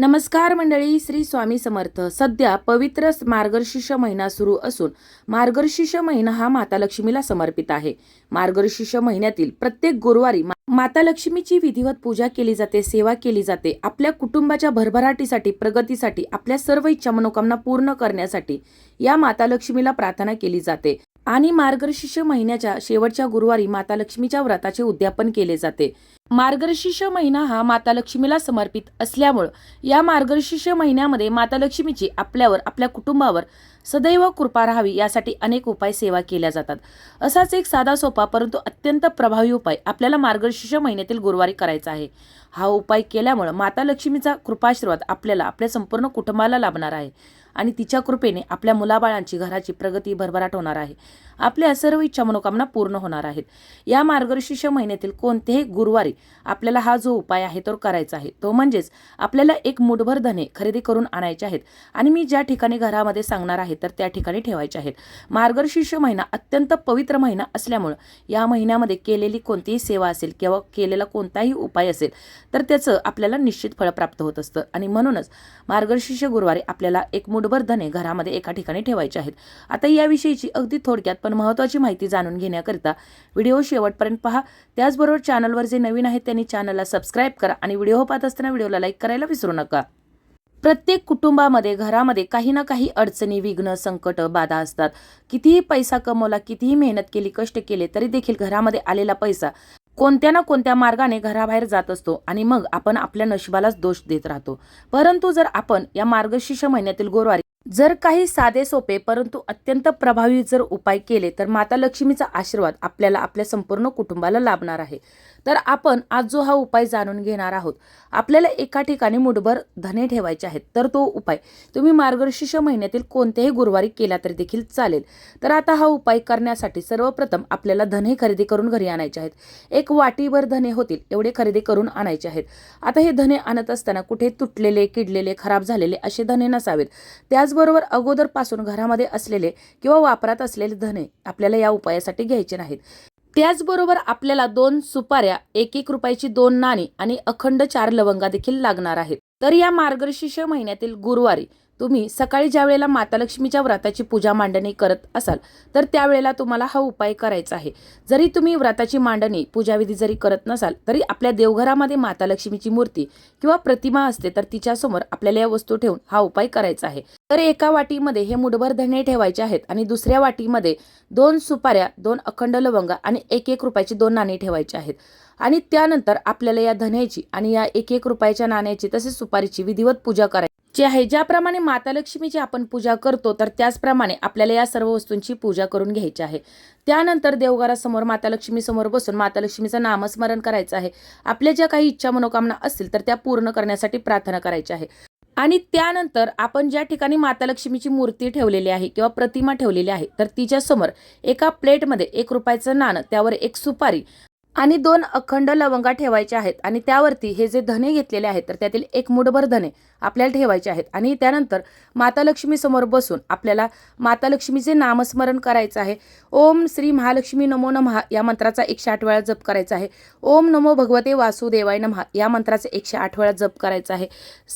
नमस्कार मंडळी श्री स्वामी समर्थ. सध्या पवित्र मार्गशीर्ष महिना सुरू असून मार्गशीर्ष महिना हा माता लक्ष्मीला समर्पित आहे. मार्गशीर्ष महिन्यातील प्रत्येक गुरुवारी मा- माता लक्ष्मीची विधिवत पूजा केली जाते सेवा केली जाते. आपल्या कुटुंबाच्या भरभराटीसाठी प्रगतीसाठी आपल्या सर्व इच्छा मनोकामना पूर्ण करण्यासाठी या माता लक्ष्मीला प्रार्थना केली जाते. आणि मार्गशीर्ष महिन्याच्या शेवटच्या गुरुवारी माता लक्ष्मीच्या व्रताचे उद्यापन केले जाते. मार्गशीर्ष महिना हा माता लक्ष्मीला समर्पित असल्यामुळं या मार्गशीर्ष महिन्यामध्ये माता लक्ष्मीची आपल्यावर आपल्या कुटुंबावर सदैव कृपा राहावी यासाठी अनेक उपाय सेवा केल्या जातात. असाच एक साधा सोपा परंतु अत्यंत प्रभावी उपाय आपल्याला मार्गशीर्ष महिन्यातील गुरुवारी करायचा आहे. हा उपाय केल्यामुळं माता लक्ष्मीचा कृपाशीर्वाद आपल्याला आपल्या संपूर्ण कुटुंबाला लाभणार आहे आणि तिच्या कृपेने आपल्या मुलाबाळांची घराची प्रगती भरभराट होणार आहे. आपल्या सर्व इच्छा मनोकामना पूर्ण होणार आहेत. या मार्गशीर्ष महिन्यातील कोणतेही गुरुवारी आपल्याला हा जो उपाय आहे तो करायचा आहे तो म्हणजेच आपल्याला एक मुठभर धने खरेदी करून आणायचे आहेत आणि मी ज्या ठिकाणी घरामध्ये सांगणार आहे तर त्या ठिकाणी ठेवायचे आहेत. मार्गशीर्ष महिना अत्यंत पवित्र महिना असल्यामुळं या महिन्यामध्ये केलेली कोणतीही सेवा असेल किंवा केलेला कोणताही उपाय असेल तर त्याचं आपल्याला निश्चित फळ प्राप्त होत असतं. आणि म्हणूनच मार्गशीर्ष गुरुवारी आपल्याला एक मुठभर धने घरामध्ये एका ठिकाणी ठेवायचे आहेत. आता याविषयीची अगदी थोडक्यात पण महत्त्वाची माहिती जाणून घेण्याकरिता व्हिडिओ शेवटपर्यंत पहा. त्याचबरोबर चॅनलवर जे नवीन आहेत त्यांनी चॅनलला सबस्क्राईब करा आणि व्हिडिओ पाहत असताना व्हिडिओला लाईक करायला विसरू नका. प्रत्येक कुटुंबामध्ये घरामध्ये काही ना काही अडचणी विघ्न संकट बाधा असतात. कितीही पैसा कमवला कितीही मेहनत केली कष्ट केले तरी देखील घरामध्ये आलेला पैसा कोणत्या ना कोणत्या मार्गाने घराबाहेर जात असतो आणि मग आपण आपल्या नशिबालाच दोष देत राहतो. परंतु जर आपण या मार्गशीर्ष महिन्यातील गुरुवारी जर काही साधे सोपे परंतु अत्यंत प्रभावी जर उपाय केले तर माता लक्ष्मीचा आशीर्वाद आपल्याला आपल्या संपूर्ण कुटुंबाला लाभणार आहे. तर आपण आज जो हा उपाय जाणून घेणार आहोत आपल्याला एका ठिकाणी मुठभर धने ठेवायचे आहेत तर तो उपाय तुम्ही मार्गशीर्ष महिन्यातील कोणत्याही गुरुवारी केला तरी देखील चालेल. तर आता हा उपाय करण्यासाठी सर्वप्रथम आपल्याला धने खरेदी करून घरी आणायचे आहेत. एक वाटीभर धने होतील एवढे खरेदी करून आणायचे आहेत. आता हे धने आणत असताना कुठे तुटलेले किडलेले खराब झालेले असे धने नसावेत. त्याच त्याचबरोबर अगोदरपासून घरामध्ये असलेले किंवा वापरात असलेले धने आपल्याला या उपायासाठी घ्यायचे नाहीत. त्याचबरोबर आपल्याला दोन सुपाऱ्या एक एक रुपयाची दोन नाणी आणि अखंड चार लवंगा देखील लागणार आहेत. तर या मार्गशीर्ष महिन्यातील गुरुवारी तुम्ही सकाळी ज्या वेळेला माता लक्ष्मीच्या व्रताची पूजा मांडणी करत असाल तर त्यावेळेला तुम्हाला हा उपाय करायचा आहे. जरी तुम्ही व्रताची मांडणी पूजाविधी जरी करत नसाल तरी आपल्या देवघरामध्ये माता लक्ष्मीची मूर्ती किंवा प्रतिमा असते तर तिच्यासमोर आपल्याला या वस्तू ठेवून हा उपाय करायचा आहे. तर एका वाटीमध्ये हे मुठभर धणे ठेवायचे आहेत आणि दुसऱ्या वाटीमध्ये दोन सुपाऱ्या दोन अखंड लवंगा आणि एक एक रुपयाची दोन नाणी ठेवायची आहेत. आणि त्यानंतर आपल्याला या धन्याची आणि या एक एक रुपयाच्या नाण्याची तसेच सुपारीची विधिवत पूजा करायची आहे ज्याप्रमाणे माता लक्ष्मीची आपण पूजा करतो तर त्याचप्रमाणे आपल्याला या सर्व वस्तूंची पूजा करून घ्यायची आहे. त्यानंतर देवघरासमोर माता लक्ष्मीसमोर बसून माता लक्ष्मीचं नामस्मरण करायचं आहे. आपल्या ज्या काही इच्छा मनोकामना असतील तर त्या पूर्ण करण्यासाठी प्रार्थना करायची आहे. आणि त्यानंतर आपण ज्या ठिकाणी माता लक्ष्मीची मूर्ती ठेवलेली आहे किंवा प्रतिमा ठेवलेली आहे तर तिच्यासमोर एका प्लेटमध्ये एक रुपयाचं नाणं त्यावर एक सुपारी आणि दोन अखंड लवंगा ठेवायचे आहेत. आणि त्यावरती हे जे धने घेतलेले आहेत तर त्यातील एक मुठभर धने आपल्याला ठेवायचे आहेत. आणि त्यानंतर माता लक्ष्मीसमोर बसून आपल्याला माता लक्ष्मीचे नामस्मरण करायचं आहे. ओम श्री महालक्ष्मी नमो नमः या मंत्राचा एकशे आठ वेळा जप करायचा आहे. ओम नमो भगवते वासुदेवाय नमः या मंत्राचे एकशे आठ वेळा जप करायचा आहे.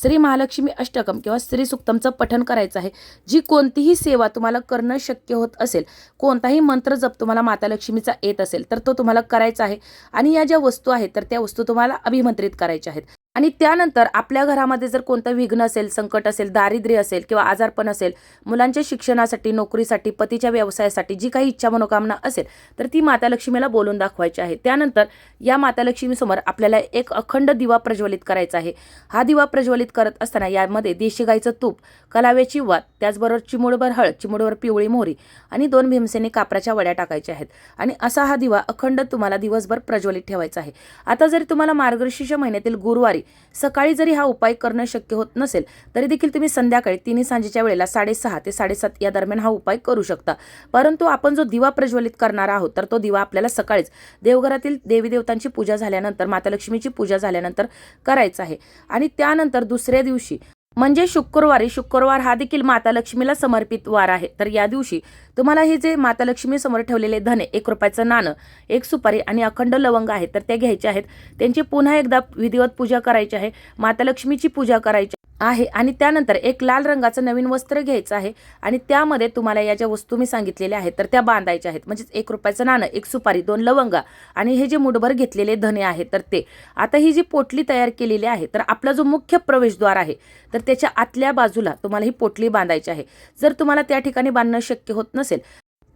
श्री महालक्ष्मी अष्टकम किंवा श्री सुक्तमचं पठण करायचं आहे. जी कोणतीही सेवा तुम्हाला करणं शक्य होत असेल कोणताही मंत्र जप तुम्हाला माता लक्ष्मीचा येत असेल तर तो तुम्हाला करायचा आहे. आणि या ज्या वस्तू आहेत तर त्या वस्तू तुम्हाला अभिमंत्रित करायच्या आहेत. आणि त्यानंतर आपल्या घरामध्ये जर कोणतं विघ्न असेल संकट असेल दारिद्र्य असेल किंवा आजारपण असेल मुलांच्या शिक्षणासाठी नोकरीसाठी पतीच्या व्यवसायासाठी जी काही इच्छा मनोकामना असेल तर ती माता लक्ष्मीला बोलून दाखवायची आहे. त्यानंतर या माता लक्ष्मीसमोर आपल्याला एक अखंड दिवा प्रज्वलित करायचा आहे. हा दिवा प्रज्वलित करत असताना यामध्ये देशी गाईचं तूप कलाव्याची वात त्याचबरोबर चिमुडभर हळद चिमुडभर पिवळी मोहरी आणि दोन भीमसेने कापराच्या वड्या टाकायच्या आहेत. आणि असा हा दिवा अखंड तुम्हाला दिवसभर प्रज्वलित ठेवायचा आहे. आता जरी तुम्हाला मार्गशीर्ष महिन्यातील गुरुवारी सकाळी जरी हा उपाय करणं शक्य होत नसेल तरी देखील तुम्ही संध्याकाळी तिन्ही सांजेच्या वेळेला साडेसहा ते साडेसात या दरम्यान हा उपाय करू शकता. परंतु आपण जो दिवा प्रज्वलित करणार आहोत तर तो दिवा आपल्याला सकाळीच देवघरातील देवी देवतांची पूजा झाल्यानंतर माता लक्ष्मीची पूजा झाल्यानंतर करायचा आहे. आणि त्यानंतर दुसऱ्या दिवशी म्हणजे शुक्रवारी शुक्रवार हा देखील माता लक्ष्मीला समर्पित वार आहे. तर या दिवशी तुम्हाला हे जे माता लक्ष्मी समोर ठेवलेले धने एक रुपयाचं नाणं एक सुपारी आणि अखंड लवंग आहे तर ते घ्यायचे आहेत. त्यांची पुन्हा एकदा विधिवत पूजा करायची आहे. माता लक्ष्मीची पूजा करायची आहे. आणि त्यानंतर एक लाल रंगाचं नवीन वस्त्र घ्यायचं आहे. आणि त्यामध्ये तुम्हाला या ज्या वस्तू मी सांगितलेल्या आहेत तर त्या बांधायच्या आहेत. म्हणजेच एक रुपयाचं नाणं एक सुपारी दोन लवंगा आणि हे जे मुठभर घेतलेले धने आहेत तर ते. आता ही जी पोटली तयार केलेली आहे तर आपला जो मुख्य प्रवेशद्वार आहे तर त्याच्या आतल्या बाजूला तुम्हाला ही पोटली बांधायची आहे. जर तुम्हाला त्या ठिकाणी बांधणं शक्य होत नसेल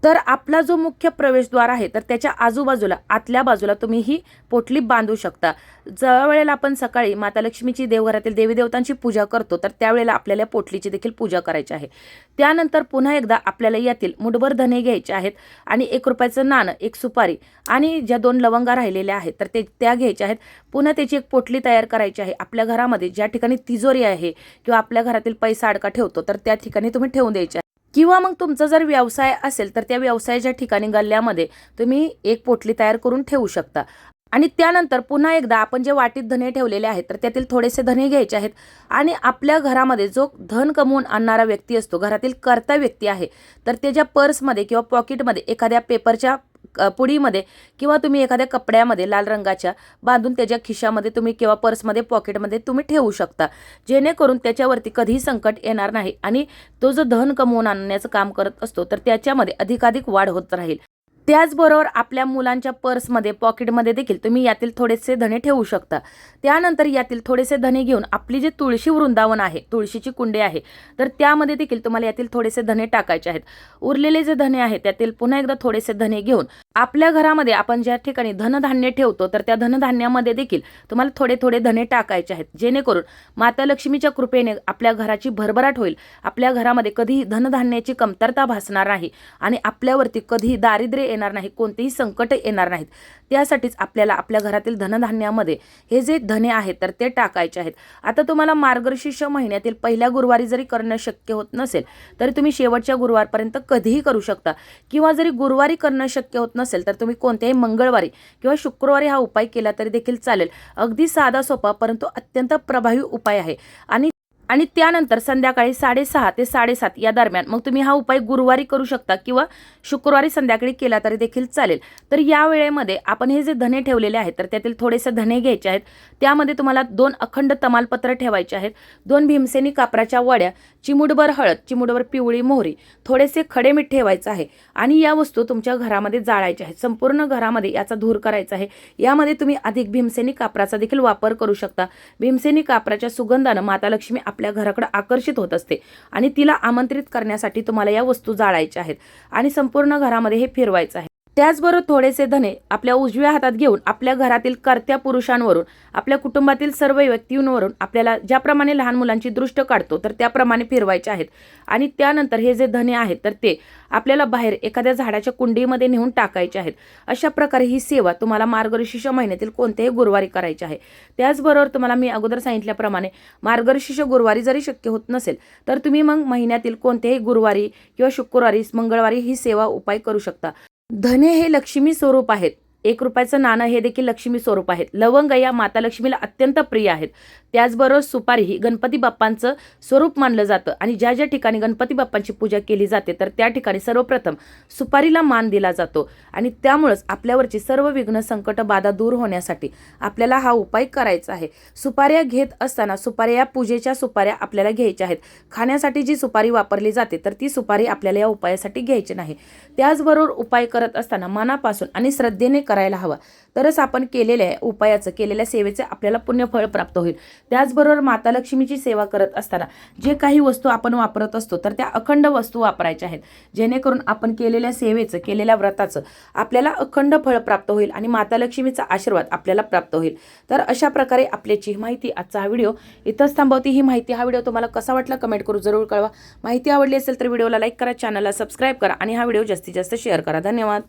तर आपला जो मुख्य प्रवेशद्वार आहे तर त्याच्या आजूबाजूला आतल्या बाजूला तुम्ही ही पोटली बांधू शकता. ज्या वेळेला आपण सकाळी माता लक्ष्मीची देवघरातील देवी देवतांची पूजा करतो तर त्यावेळेला आपल्याला पोटलीची देखील पूजा करायची आहे. त्यानंतर पुन्हा एकदा आपल्याला यातील मुठभर धने घ्यायचे आहेत आणि एक रुपयाचं नाणं एक सुपारी आणि ज्या दोन लवंगा राहिलेल्या आहेत तर ते त्या घ्यायच्या आहेत. पुन्हा त्याची एक पोटली तयार करायची आहे. आपल्या घरामध्ये ज्या ठिकाणी तिजोरी आहे किंवा आपल्या घरातील पैसा अडका ठेवतो तर त्या ठिकाणी तुम्ही ठेवून द्यायचे किंवा मग तुमचा जर व्यवसाय असेल तर त्या व्यवसायाच्या ठिकाणी गल्ल्यामध्ये तुम्ही एक पोटली तयार करून ठेवू शकता. आणि त्यानंतर पुन्हा एकदा आपण जे वाटीत धने ठेवलेले आहेत तर त्यातील थोडेसे धने घ्यायचे आहेत. आणि आपल्या घरामध्ये जो धन कमवून आणणारा व्यक्ती असतो घरातील कर्ता व्यक्ती आहे तर त्याच्या पर्समध्ये किंवा पॉकेटमध्ये एखाद्या पेपरच्या पुडीमध्ये किंवा तुम्ही एखाद्या कपड्यामध्ये लाल रंगाच्या बांधून त्याच्या खिशामध्ये तुम्ही किंवा पर्समध्ये पॉकेटमध्ये तुम्ही ठेवू शकता. जेणेकरून त्याच्यावरती कधीही संकट येणार नाही आणि तो जो धन कमवून आणण्याचं काम करत असतो तर त्याच्यामध्ये अधिकाधिक वाढ होत राहील. त्याचबरोबर आपल्या मुलांच्या पर्समध्ये पॉकेटमध्ये देखील तुम्ही यातील थोडेसे धने ठेवू शकता. त्यानंतर यातील थोडेसे धने घेऊन आपली जे तुळशी वृंदावन आहे तुळशीची कुंडी आहे तर त्यामध्ये देखील तुम्हाला यातील थोडेसे धने टाकायचे आहेत. उरलेले जे धने आहेत त्यातील पुन्हा एकदा थोडेसे धने घेऊन आपल्या घरामध्ये आपण ज्या ठिकाणी धनधान्य ठेवतो तर त्या धनधान्यामध्ये देखील तुम्हाला थोडे थोडे धने टाकायचे आहेत. जेणेकरून माता लक्ष्मीच्या कृपेने आपल्या घराची भरभराट होईल. आपल्या घरामध्ये कधीही धनधान्याची कमतरता भासणार नाही आणि आपल्यावरती कधीही दारिद्र्य येणार नाही कोणतेही संकट येणार नाहीत. त्यासाठीच आपल्याला आपल्या घरातील धनधान्यामध्ये हे जे धने आहेत तर ते टाकायचे आहेत. आता तुम्हाला मार्गशीर्ष महिन्यातील पहिल्या गुरुवारी जरी करणं शक्य होत नसेल तरी तुम्ही शेवटच्या गुरुवारपर्यंत कधीही करू शकता. किंवा जरी गुरुवारी करणं शक्य होत नसेल तर तुम्ही कोणत्याही मंगळवारी किंवा शुक्रवारी हा उपाय केला तरी देखील चालेल. अगदी साधा सोपा परंतु अत्यंत प्रभावी उपाय आहे. आणि आणि त्यानंतर संध्याकाळी साडेसहा ते साडेसात या दरम्यान मग तुम्ही हा उपाय गुरुवारी करू शकता किंवा शुक्रवारी संध्याकाळी केला तरी देखील चालेल. तर या वेळेमध्ये आपण हे जे धने ठेवलेले आहेत तर त्यातील थोडेसे धने घ्यायचे आहेत. त्यामध्ये तुम्हाला दोन अखंड तमालपत्र ठेवायचे आहेत. दोन भीमसेनी कापराच्या वड्या चिमुडभर हळद चिमुडभर पिवळी मोहरी थोडेसे खडे मीठ ठेवायचं आहे आणि या वस्तू तुमच्या घरामध्ये जाळायच्या आहेत. संपूर्ण घरामध्ये याचा धूर करायचा आहे. यामध्ये तुम्ही अधिक भीमसेनी कापराचा देखील वापर करू शकता. भीमसेनी कापराच्या सुगंधानं माता लक्ष्मी आपल्या घराकडे आकर्षित होत असते आणि तिला आमंत्रित करण्यासाठी तुम्हाला या वस्तू जाळायच्या आहेत आणि संपूर्ण घरामध्ये हे फिरवायचं आहे. त्याचबरोबर थोडेसे धने आपल्या उजव्या हातात घेऊन आपल्या घरातील कर्त्या पुरुषांवरून आपल्या कुटुंबातील सर्व व्यक्तींवरून आपल्याला ज्याप्रमाणे लहान मुलांची दृष्ट काढतो तर त्याप्रमाणे फिरवायचे आहेत. आणि त्यानंतर हे जे धने आहेत तर ते आपल्याला बाहेर एखाद्या झाडाच्या कुंडीमध्ये नेऊन टाकायचे आहेत. अशा प्रकारे ही सेवा तुम्हाला मार्गशीर्ष महिन्यातील कोणत्याही गुरुवारी करायची आहे. त्याचबरोबर तुम्हाला मी अगोदर सांगितल्याप्रमाणे मार्गशीर्ष गुरुवारी जरी शक्य होत नसेल तर तुम्ही मग महिन्यातील कोणत्याही गुरुवारी किंवा शुक्रवारी मंगळवारी ही सेवा उपाय करू शकता. धने हे लक्ष्मी स्वरूप आहेत. एक रुपयाचं नाणं हे देखील लक्ष्मी स्वरूप आहेत. लवंग या माता लक्ष्मीला अत्यंत प्रिय आहेत. त्याचबरोबर सुपारी ही गणपती बाप्पांचं स्वरूप मानलं जातं आणि ज्या ज्या ठिकाणी गणपती बाप्पांची पूजा केली जाते तर त्या ठिकाणी सर्वप्रथम सुपारीला मान दिला जातो. आणि त्यामुळंच आपल्यावरची सर्व विघ्न संकट बाधा दूर होण्यासाठी आपल्याला हा उपाय करायचा आहे. सुपाऱ्या घेत असताना सुपाऱ्या या पूजेच्या सुपाऱ्या आपल्याला घ्यायच्या आहेत. खाण्यासाठी जी सुपारी वापरली जाते तर ती सुपारी आपल्याला या उपायासाठी घ्यायची नाही. त्याचबरोबर उपाय करत असताना मनापासून आणि श्रद्धेने करायला हवा. तरच आपण केलेल्या उपायाचं केलेल्या सेवेचं आपल्याला पुण्यफळ प्राप्त होईल. त्याचबरोबर माता लक्ष्मीची सेवा करत असताना जे काही वस्तू आपण वापरत असतो तर त्या अखंड वस्तू वापरायच्या आहेत. जेणेकरून आपण केलेल्या सेवेचं केलेल्या व्रताचं आपल्याला अखंड फळ प्राप्त होईल आणि माता लक्ष्मीचा आशीर्वाद आपल्याला प्राप्त होईल. तर अशा प्रकारे आपल्याची माहिती आजचा हा व्हिडिओ इथंच थांबवती. ही माहिती हा व्हिडिओ तुम्हाला कसा वाटला कमेंट करू जरूर कळवा. माहिती आवडली असेल तर व्हिडिओला लाईक करा चॅनलला सबस्क्राईब करा आणि हा व्हिडिओ जास्तीत जास्त शेअर करा. धन्यवाद.